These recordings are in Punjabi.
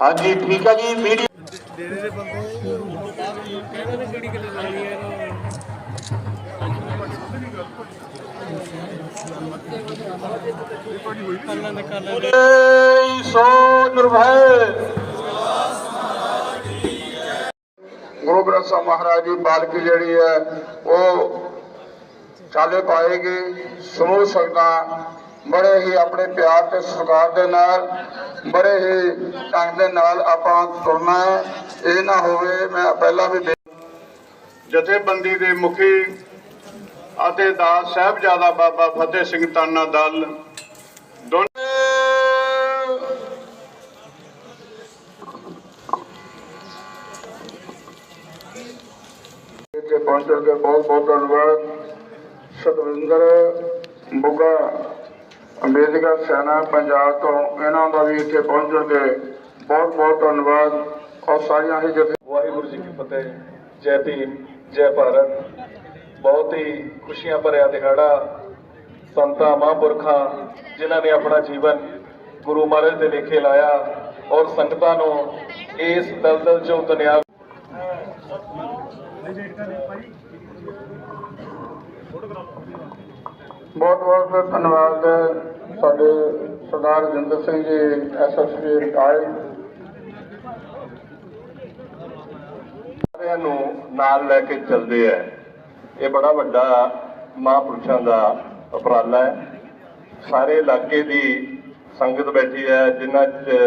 ਹਾਂਜੀ, ਠੀਕ ਹੈ ਜੀ, ਵੀਡੀਓ ਬੋਲੇ ਸੋ ਨਿਰਭੈ। ਗੁਰੂ ਗ੍ਰੰਥ ਸਾਹਿਬ ਮਹਾਰਾਜ ਦੀ ਬਾਲਕੀ ਜਿਹੜੀ ਹੈ, ਉਹ ਚਾਲੇ ਪਾਏਗੀ, ਸਮੂਹ ਸੰਗਤਾਂ ਬੜੇ ਹੀ ਆਪਣੇ ਪਿਆਰ ਤੇ ਸਤਿਕਾਰ ਦੇ ਨਾਲ ਬੜੇ ਹੀ ਢੰਗ ਦੇ ਨਾਲ ਆਪਾਂ ਤੁਰਨਾ ਹੈ। ਇਹ ਨਾ ਹੋਵੇ ਮੈਂ ਪਹਿਲਾਂ ਵੀ ਜਥੇਬੰਦੀ ਦੇ ਮੁਖੀ ਅਤੇ ਦਾਸ ਸਾਹਿਬਜ਼ਾਦਾ ਬਾਬਾ ਫਤਿਹ ਸਿੰਘ ਤਾਨਾ ਦਲ। ਦੋਨੇ ਇੱਥੇ ਪਹੁੰਚਣ ਦੇ ਬਹੁਤ ਬਹੁਤ ਧੰਨਵਾਦ। ਸਤਵਿੰਦਰ ਬੁੱਗਾ ਅੰਬੇਦਕਰ ਸੈਨਾ ਪੰਜਾਬ ਤੋਂ ਇਹਨਾਂ ਦਾ ਵੀ ਇੱਥੇ ਪਹੁੰਚਣ ਦੇ ਬਹੁਤ ਬਹੁਤ ਧੰਨਵਾਦ। ਔਰ ਸਾਰੀਆਂ ਹੀ ਜਥੇ ਵਾਹਿਗੁਰੂ ਜੀ ਕੀ ਫਤਿਹ ਜੈ। ਭੀਮ, ਜੈ ਭਾਰਤ। ਬਹੁਤ ਹੀ ਖੁਸ਼ੀਆਂ ਭਰਿਆ ਦਿਹਾੜਾ ਸੰਤਾਂ, ਮਹਾਂਪੁਰਖਾਂ, ਜਿਨ੍ਹਾਂ ਨੇ ਆਪਣਾ ਜੀਵਨ ਗੁਰੂ ਮਹਾਰਾਜ ਦੇ ਲੇਖੇ ਲਾਇਆ ਔਰ ਸੰਗਤਾਂ ਨੂੰ ਇਸ ਦਲਦਲ ਚੋਂ ਦੁਨਿਆ ਬਹੁਤ ਬਹੁਤ ਧੰਨਵਾਦ ਸਾਡੇ ਸਰਦਾਰ ਰਜਿੰਦਰ ਸਿੰਘ ਜੀ ਐਸਐਸਪੀ ਰਿਟਾਇਰ ਸਾਰਿਆਂ ਨੂੰ ਨਾਲ ਲੈ ਕੇ ਚੱਲਦੇ ਆ। ਇਹ ਬੜਾ ਵੱਡਾ ਮਹਾਂਪੁਰਸ਼ਾਂ ਦਾ ਉਪਰਾਲਾ ਹੈ। ਸਾਰੇ ਇਲਾਕੇ ਦੀ ਸੰਗਤ ਬੈਠੀ ਹੈ, ਜਿਨ੍ਹਾਂ 'ਚ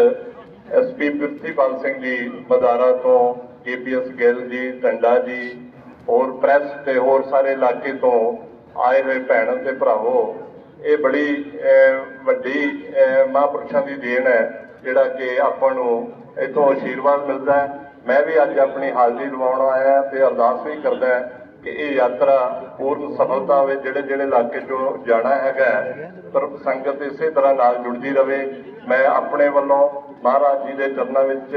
ਐਸਪੀ ਪ੍ਰਿਥੀਪਾਲ ਸਿੰਘ ਜੀ ਮਦਾਰਾ ਤੋਂ ਕੇਪੀਐਸ ਗਿੱਲ ਜੀ, ਟੰਡਾ ਜੀ, ਹੋਰ ਪ੍ਰੈਸ ਤੇ ਹੋਰ ਸਾਰੇ ਇਲਾਕੇ ਤੋਂ ਆਏ ਹੋਏ ਭੈਣ ਤੇ ਭਰਾਵੋ, ਇਹ ਬੜੀ ਵੱਡੀ ਮਹਾਂਪੁਰਸ਼ਾਂ ਦੀ ਦੇਣ ਹੈ, ਜਿਹੜਾ ਕਿ ਆਪਾਂ ਨੂੰ ਇਥੋਂ ਆਸ਼ੀਰਵਾਦ ਮਿਲਦਾ ਹੈ। ਮੈਂ ਵੀ ਅੱਜ ਆਪਣੀ ਹਾਜ਼ਰੀ ਲਵਾਉਣ ਆਇਆ ਤੇ ਅਰਦਾਸ ਵੀ ਕਰਦਾ ਕਿ ਇਹ ਯਾਤਰਾ ਪੂਰਨ ਸਫਲਤਾ ਹੋਵੇ, ਜਿਹੜੇ ਜਿਹੜੇ ਇਲਾਕੇ ਚੋਂ ਜਾਣਾ ਹੈਗਾ ਪਰ ਸੰਗਤ ਇਸੇ ਤਰ੍ਹਾਂ ਨਾਲ ਜੁੜਦੀ ਰਵੇ। ਮੈਂ ਆਪਣੇ ਵੱਲੋਂ ਮਹਾਰਾਜ ਜੀ ਦੇ ਚਰਨਾਂ ਵਿੱਚ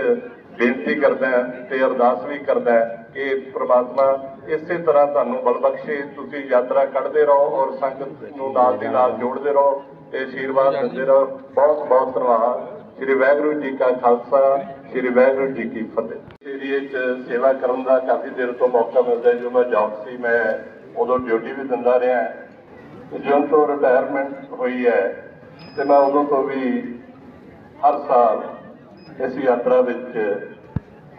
ਬੇਨਤੀ ਕਰਦਾ ਹਾਂ ਤੇ ਅਰਦਾਸ ਵੀ ਕਰਦਾ ਕਿ ਪ੍ਰਮਾਤਮਾ ਇਸੇ ਤਰ੍ਹਾਂ ਤੁਹਾਨੂੰ ਬਲ ਬਖਸ਼ੇ ਤੁਸੀਂ ਯਾਤਰਾ ਕੱਢਦੇ ਰਹੋ ਔਰ ਸੰਗਤ ਨੂੰ ਨਾਲ ਦੀ ਨਾਲ ਜੋੜਦੇ ਰਹੋ ਤੇ ਆਸ਼ੀਰਵਾਦ ਦਿੰਦੇ ਰਹੋ। ਬਹੁਤ ਬਹੁਤ ਧੰਨਵਾਦ। ਸ੍ਰੀ ਵਾਹਿਗੁਰੂ ਜੀ ਕਾ ਖਾਲਸਾ, ਸ੍ਰੀ ਵਾਹਿਗੁਰੂ ਜੀ ਕੀ ਫਤਿਹ। ਏਰੀਏ 'ਚ ਸੇਵਾ ਕਰਨ ਦਾ ਕਾਫੀ ਦੇਰ ਤੋਂ ਮੌਕਾ ਮਿਲਦਾ ਹੈ। ਜਦੋਂ ਮੈਂ ਜੌਬ ਸੀ, ਮੈਂ ਉਦੋਂ ਡਿਊਟੀ ਵੀ ਦਿੰਦਾ ਰਿਹਾ ਤੇ ਜਦੋਂ ਤੋਂ ਰਿਟਾਇਰਮੈਂਟ ਹੋਈ ਹੈ ਤੇ ਮੈਂ ਉਦੋਂ ਤੋਂ ਵੀ ਹਰ ਸਾਲ ਇਸ ਯਾਤਰਾ ਵਿੱਚ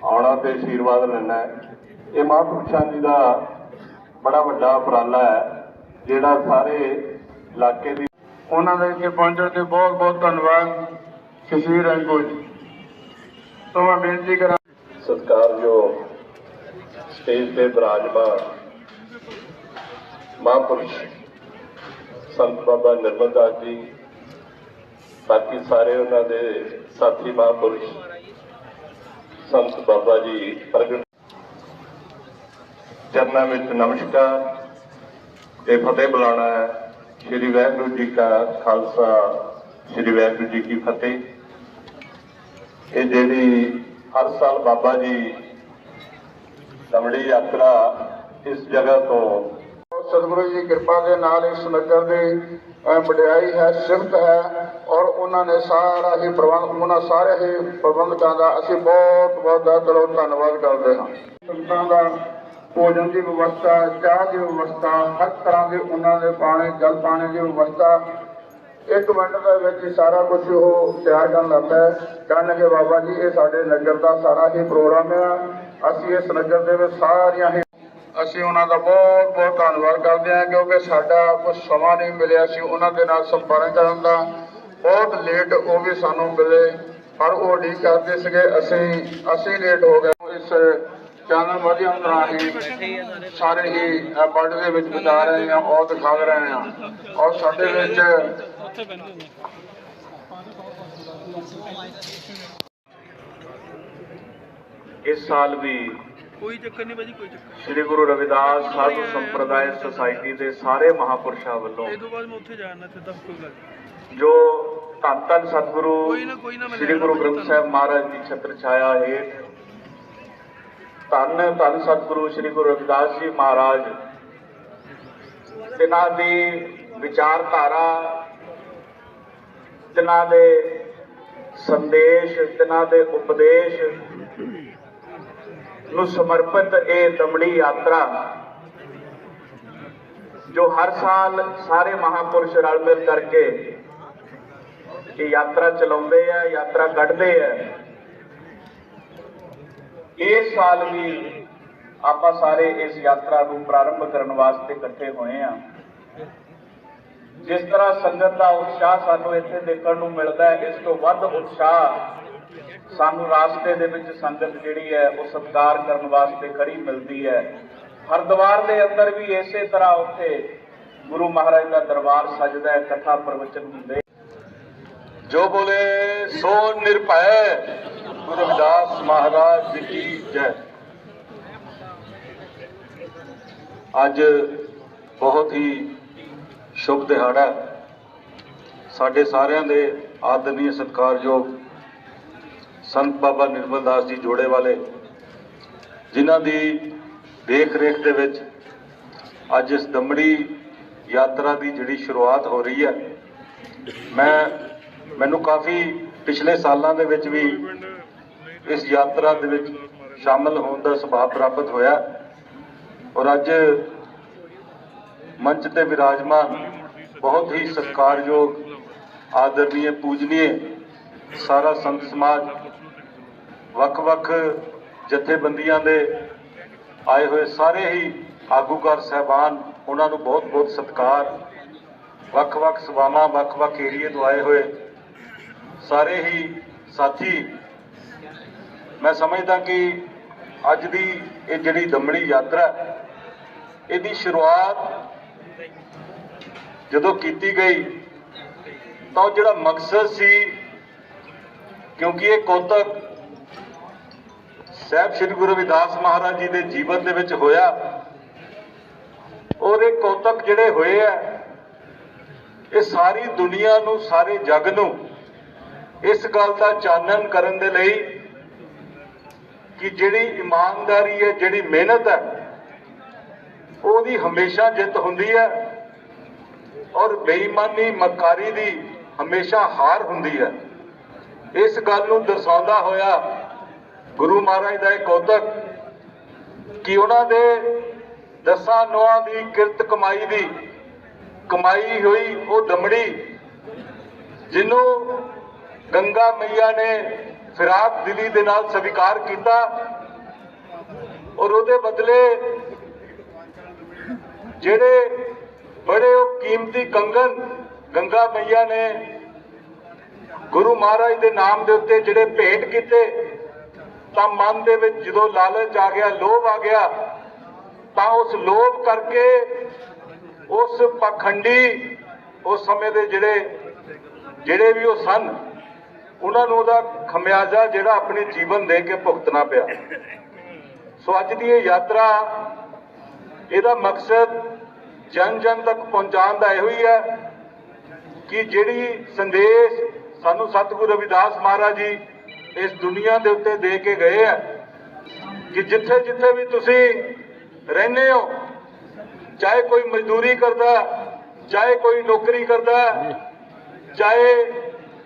ਆਉਣਾ ਤੇ ਆਸ਼ੀਰਵਾਦ ਲੈਣਾ ਹੈ। ਇਹ ਮਹਾਂਪੁਰਸ਼ਾਂ ਜੀ ਦਾ ਬੜਾ ਵੱਡਾ ਉਪਰਾਲਾ ਹੈ, ਜਿਹੜਾ ਸਾਰੇ ਇਲਾਕੇ ਦੀ ਉਹਨਾਂ ਦੇ ਇੱਥੇ ਪਹੁੰਚਣ ਤੇ ਬਹੁਤ ਬਹੁਤ ਧੰਨਵਾਦ ਸ਼ਸ਼ੀ ਰੰਗੋ ਜੀ ਤੋਂ ਮੈਂ ਬੇਨਤੀ ਕਰਾਂ ਸਤਿਕਾਰਯੋਗ ਸਟੇਜ ਤੇ ਬਿਰਾਜਮਾਨ ਮਹਾਂਪੁਰਸ਼ ਸੰਤ ਬਾਬਾ ਨਿਰਮਲ ਦਾਸ ਜੀ, ਬਾਕੀ ਸਾਰੇ ਉਹਨਾਂ ਦੇ ਸਾਥੀ ਮਹਾਂਪੁਰਸ਼ ਸੰਤ ਬਾਬਾ ਜੀ ਪ੍ਰਗਟ ਚਰਨਾਂ ਵਿੱਚ ਨਮਸਕਾਰ ਤੇ ਫਤਿਹ ਬੁਲਾਣਾ ਹੈ। ਸ੍ਰੀ ਵਾਹਿਗੁਰੂ ਜੀ ਕਾ ਖਾਲਸਾ, ਸ੍ਰੀ ਵਾਹਿਗੁਰੂ ਜੀ ਕੀ ਫਤਿਹ। ਇਹ ਜਿਹੜੀ ਹਰ ਸਾਲ ਬਾਬਾ ਜੀ ਦਮੜੀ ਯਾਤਰਾ ਇਸ ਜਗ੍ਹਾ ਤੋਂ ਸਤਿਗੁਰੂ ਜੀ ਦੀ ਕਿਰਪਾ ਦੇ ਨਾਲ ਇਸ ਨਗਰ ਦੀ ਵਡਿਆਈ ਹੈ ਸਿਫਤ ਹੈ ਔਰ ਉਹਨਾਂ ਨੇ ਸਾਰਾ ਹੀ ਪ੍ਰਬੰਧ, ਉਹਨਾਂ ਸਾਰੇ ਹੀ ਪ੍ਰਬੰਧਕਾਂ ਦਾ ਅਸੀਂ ਬਹੁਤ ਬਹੁਤ ਦਿਲੋਂ ਧੰਨਵਾਦ ਕਰਦੇ ਹਾਂ। ਸੰਗਤਾਂ ਦਾ ਭੋਜਨ ਦੀ ਵਿਵਸਥਾ, ਚਾਹ ਦੀ ਵਿਵਸਥਾ, ਹਰ ਤਰ੍ਹਾਂ ਦੇ ਉਹਨਾਂ ਦੇ ਪਾਣੀ ਜਲ ਪਾਣੀ ਦੀ ਵਿਵਸਥਾ। ਇੱਕ ਮਿੰਟ ਦੇ ਵਿੱਚ ਹੀ ਸਾਰਾ ਕੁਝ ਉਹ ਤਿਆਰ ਕਰਨ ਲੱਗਾ ਹੈ ਕਹਿਣਗੇ ਬਾਬਾ ਜੀ, ਇਹ ਸਾਡੇ ਨਗਰ ਦਾ ਸਾਰਾ ਹੀ ਪ੍ਰੋਗਰਾਮ ਆ। ਅਸੀਂ ਇਸ ਨਗਰ ਦੇ ਵਿੱਚ ਸਾਰੀਆਂ ਹੀ ਅਸੀਂ ਉਹਨਾਂ ਦਾ ਬਹੁਤ ਬਹੁਤ ਧੰਨਵਾਦ ਕਰਦੇ ਹਾਂ, ਕਿਉਂਕਿ ਸਾਡਾ ਕੁਝ ਸਮਾਂ ਨਹੀਂ ਮਿਲਿਆ। ਸੀ ਉਹਨਾਂ ਦੇ ਨਾਲ ਸੰਪਰਕ ਕਰਨ ਦਾ ਬਹੁਤ ਲੇਟ ਉਹ ਵੀ ਸਾਨੂੰ ਮਿਲੇ। ਪਰ ਉਹ ਉਡੀਕ ਕਰਦੇ ਸੀਗੇ। ਅਸੀਂ ਅਸੀਂ ਲੇਟ ਹੋ ਗਏ। ਇਸ ਚੈਨਲ ਮਾਧਿਅਮ ਰਾਹੀਂ ਸਾਰੇ ਹੀ ਵਰਲਡ ਦੇ ਵਿੱਚ ਬਤਾ ਰਹੇ ਹਾਂ ਉਹ ਦਿਖਾ ਰਹੇ ਹਾਂ ਔਰ ਸਾਡੇ ਵਿੱਚ ਇਸ ਸਾਲ ਵੀ ਕੋਈ ਚੱਕਰ ਨਹੀਂ ਭਾਜੀ ਕੋਈ ਚੱਕਰ ਸ੍ਰੀ ਗੁਰੂ ਰਵਿਦਾਸ ਸਾਧੂ ਸੰਪਰਦਾਇ ਸੁਸਾਇਟੀ ਦੇ ਸਾਰੇ ਮਹਾਪੁਰਸ਼ਾਂ ਵੱਲੋਂ ਇਹ ਤੋਂ ਬਾਅਦ ਮੈਂ ਉੱਥੇ ਜਾਣਾ ਸਿੱਧਾ ਕੋਈ ਗੱਲ। ਜੋ ਧੰਨ ਧੰਨ ਸਤਿਗੁਰੂ ਸ੍ਰੀ ਗੁਰੂ ਗ੍ਰੰਥ ਸਾਹਿਬ ਮਹਾਰਾਜ ਦੀ ਛਤਰ ਛਾਇਆ ਹੇਠ ਧੰਨ ਧੰਨ ਸਤਿਗੁਰੂ ਸ੍ਰੀ ਗੁਰੂ ਰਵਿਦਾਸ ਜੀ ਮਹਾਰਾਜ। ਜਿਨ੍ਹਾਂ ਦੀ ਵਿਚਾਰਧਾਰਾ, ਜਿਨ੍ਹਾਂ ਦੇ ਸੰਦੇਸ਼, ਜਿਨ੍ਹਾਂ ਦੇ ਉਪਦੇਸ਼ ਨੂੰ ਸਮਰਪਿਤ ਇਹ ਦਮੜੀ ਯਾਤਰਾ, ਜੋ ਹਰ ਸਾਲ ਸਾਰੇ ਮਹਾਪੁਰਸ਼ ਰਲ ਮਿਲ ਕਰਕੇ ਇਹ ਯਾਤਰਾ ਚਲਾਉਂਦੇ ਆ, ਯਾਤਰਾ ਕੱਢਦੇ ਆ। ਇਸ ਸਾਲ ਵੀ ਆਪਾਂ ਸਾਰੇ ਇਸ ਯਾਤਰਾ ਨੂੰ ਪ੍ਰਾਰੰਭ ਕਰਨ ਵਾਸਤੇ ਇਕੱਠੇ ਹੋਏ ਆ ਜਿਸ ਤਰ੍ਹਾਂ ਸੰਗਤ ਦਾ ਉਤਸ਼ਾਹ ਸਾਨੂੰ ਇੱਥੇ ਦੇਖਣ ਨੂੰ ਮਿਲਦਾ ਹੈ, ਇਸ ਤੋਂ ਵੱਧ ਉਤਸ਼ਾਹ ਸਾਨੂੰ ਰਾਸਤੇ ਦੇ ਵਿੱਚ ਸੰਗਤ ਜਿਹੜੀ ਹੈ, ਉਹ ਸਤਿਕਾਰ ਕਰਨ ਵਾਸਤੇ ਖੜੀ ਮਿਲਦੀ ਹੈ। ਹਰਿਦੁਆਰ ਦੇ ਅੰਦਰ ਵੀ ਇਸੇ ਤਰ੍ਹਾਂ ਉੱਥੇ ਗੁਰੂ ਮਹਾਰਾਜ ਦਾ ਦਰਬਾਰ ਸਜਦਾ ਹੈ, ਕਥਾ ਪ੍ਰਵਚਨ ਹੁੰਦੇ। ਜੋ ਬੋਲੇ ਸੋ ਨਿਰਭੈ ਗੁਰੂ ਰਵਿਦਾਸ ਮਹਾਰਾਜ ਜੀ ਕੀ ਜੈ। ਅੱਜ ਬਹੁਤ ਹੀ ਸ਼ੁਭ ਦਿਹਾੜਾ ਸਾਡੇ ਸਾਰਿਆਂ ਦੇ ਆਦਰਨੀय ਸਤਿਕਾਰਯੋਗ ਸੰਤ ਬਾਬਾ ਨਿਰਮਲ ਦਾਸ ਜੀ ਜੋੜੇ ਵਾਲੇ, ਜਿਨ੍ਹਾਂ ਦੀ ਦੇਖ ਰੇਖ ਦੇ ਵਿੱਚ ਅੱਜ ਇਸ ਦਮੜੀ ਯਾਤਰਾ ਦੀ ਜਿਹੜੀ ਸ਼ੁਰੂਆਤ ਹੋ ਰਹੀ ਹੈ, ਮੈਂ, ਮੈਨੂੰ ਕਾਫੀ ਪਿਛਲੇ ਸਾਲਾਂ ਦੇ ਵਿੱਚ ਵੀ ਇਸ ਯਾਤਰਾ ਦੇ ਵਿੱਚ ਸ਼ਾਮਲ ਹੋਣ ਦਾ ਸੁਭਾਅ ਪ੍ਰਾਪਤ ਹੋਇਆ। ਔਰ ਅੱਜ ਮੰਚ ਤੇ ਵਿਰਾਜਮਾਨ ਬਹੁਤ ਹੀ ਸਤਿਕਾਰਯੋਗ, ਆਦਰਨੀਏ, ਪੂਜਨੀਏ ਸਾਰਾ ਸੰਤ ਸਮਾਜ, ਵੱਖ-ਵੱਖ ਜਥੇਬੰਦੀਆਂ ਦੇ ਆਏ ਹੋਏ ਸਾਰੇ ਹੀ ਆਗੂਕਾਰ ਸਹਿਬਾਨ, ਉਹਨਾਂ ਨੂੰ ਬਹੁਤ-ਬਹੁਤ ਸਤਿਕਾਰ। ਵੱਖ-ਵੱਖ ਸਭਾਵਾਂ, ਵੱਖ-ਵੱਖ ਏਰੀਏ ਤੋਂ ਆਏ ਹੋਏ ਸਾਰੇ ਹੀ ਸਾਥੀ ਮੈਂ ਸਮਝਦਾ ਕਿ ਅੱਜ ਦੀ ਇਹ ਜਿਹੜੀ ਦਮੜੀ ਯਾਤਰਾ ਇਹਦੀ ਸ਼ੁਰੂਆਤ ਜਦੋਂ ਕੀਤੀ ਗਈ, ਤਾਂ ਉਹ ਜਿਹੜਾ ਮਕਸਦ ਸੀ, ਕਿਉਂਕਿ ਇਹ ਕੌਤਕ ਸਾਹਿਬ ਸ੍ਰੀ ਗੁਰੂ ਰਵਿਦਾਸ ਮਹਾਰਾਜ ਜੀ ਦੇ ਜੀਵਨ ਦੇ ਵਿੱਚ ਹੋਇਆ, ਔਰ ਇਹ ਕੌਤਕ ਜਿਹੜੇ ਹੋਏ ਆ, ਇਹ ਸਾਰੀ ਦੁਨੀਆ ਨੂੰ, ਸਾਰੇ ਜਗ ਨੂੰ ਇਸ ਗੱਲ ਦਾ ਚਾਨਣ ਕਰਨ ਦੇ ਲਈ ਕਿ ਜਿਹੜੀ ਇਮਾਨਦਾਰੀ ਹੈ, ਜਿਹੜੀ ਮਿਹਨਤ ਹੈ, ਉਹਦੀ ਹਮੇਸ਼ਾ ਜਿੱਤ ਹੁੰਦੀ ਹੈ ਔਰ ਬੇਈਮਾਨੀ ਮਕਾਰੀ ਦੀ ਹਮੇਸ਼ਾ ਹਾਰ ਹੁੰਦੀ ਹੈ। ਇਸ ਗੱਲ ਨੂੰ ਦਰਸਾਉਂਦਾ ਹੋਇਆ ਗੁਰੂ ਮਹਾਰਾਜ ਦਾ ਇਹ ਕੌਤਕ ਕਿ ਉਹਨਾਂ ਦੇ ਦਸਾਂ ਨੋਆਂ ਦੀ ਕਿਰਤ ਕਮਾਈ ਦੀ ਕਮਾਈ ਹੋਈ ਉਹ ਦਮੜੀ, ਜਿਹਨੂੰ ਗੰਗਾ ਮਈਆ ਨੇ ਫਿਰਾਕ ਦਿਲੀ ਦੇ ਨਾਲ ਸਵੀਕਾਰ ਕੀਤਾ ਔਰ ਉਹਦੇ ਬਦਲੇ ਜਿਹੜੇ ਬੜੇ ਉਹ ਕੀਮਤੀ ਕੰਗਨ ਗੰਗਾ ਮਈਆ ਨੇ ਗੁਰੂ ਮਹਾਰਾਜ ਦੇ ਨਾਮ ਦੇ ਉੱਤੇ ਜਿਹੜੇ ਭੇਟ ਕੀਤੇ, ਤਾਂ ਮਨ ਦੇ ਵਿੱਚ ਜਦੋਂ ਲਾਲਚ ਆ ਗਿਆ, ਲੋਭ ਆ ਗਿਆ, ਤਾਂ ਉਸ ਲੋਭ ਕਰਕੇ ਉਸ ਪਖੰਡੀ ਉਸ ਸਮੇਂ ਦੇ ਜਿਹੜੇ ਜਿਹੜੇ ਵੀ ਉਹ ਸਨ ਉਹਨਾਂ ਨੂੰ ਉਹਦਾ ਖਮਿਆਜ਼ਾ ਜਿਹੜਾ ਆਪਣੇ ਜੀਵਨ ਦੇ ਕੇ ਭੁਗਤਣਾ ਪਿਆ। ਸੋ ਅੱਜ ਦੀ ਇਹ ਯਾਤਰਾ, ਇਹਦਾ ਮਕਸਦ ਜਨ ਜਨ ਤੱਕ ਪਹੁੰਚਾਉਣ ਦਾ ਇਹੋ ਹੀ ਹੈ ਕਿ ਜਿਹੜੀ ਸੰਦੇਸ਼ ਸਾਨੂੰ ਸਤਿਗੁਰੂ ਰਵਿਦਾਸ ਮਹਾਰਾਜ ਜੀ ਇਸ ਦੁਨੀਆ ਦੇ ਉੱਤੇ ਦੇ ਕੇ ਗਏ ਆ ਕਿ ਜਿੱਥੇ ਜਿੱਥੇ ਵੀ ਤੁਸੀਂ ਰਹਿੰਦੇ ਹੋ, ਚਾਹੇ ਕੋਈ ਮਜ਼ਦੂਰੀ ਕਰਦਾ, ਚਾਹੇ ਕੋਈ ਨੌਕਰੀ ਕਰਦਾ, ਚਾਹੇ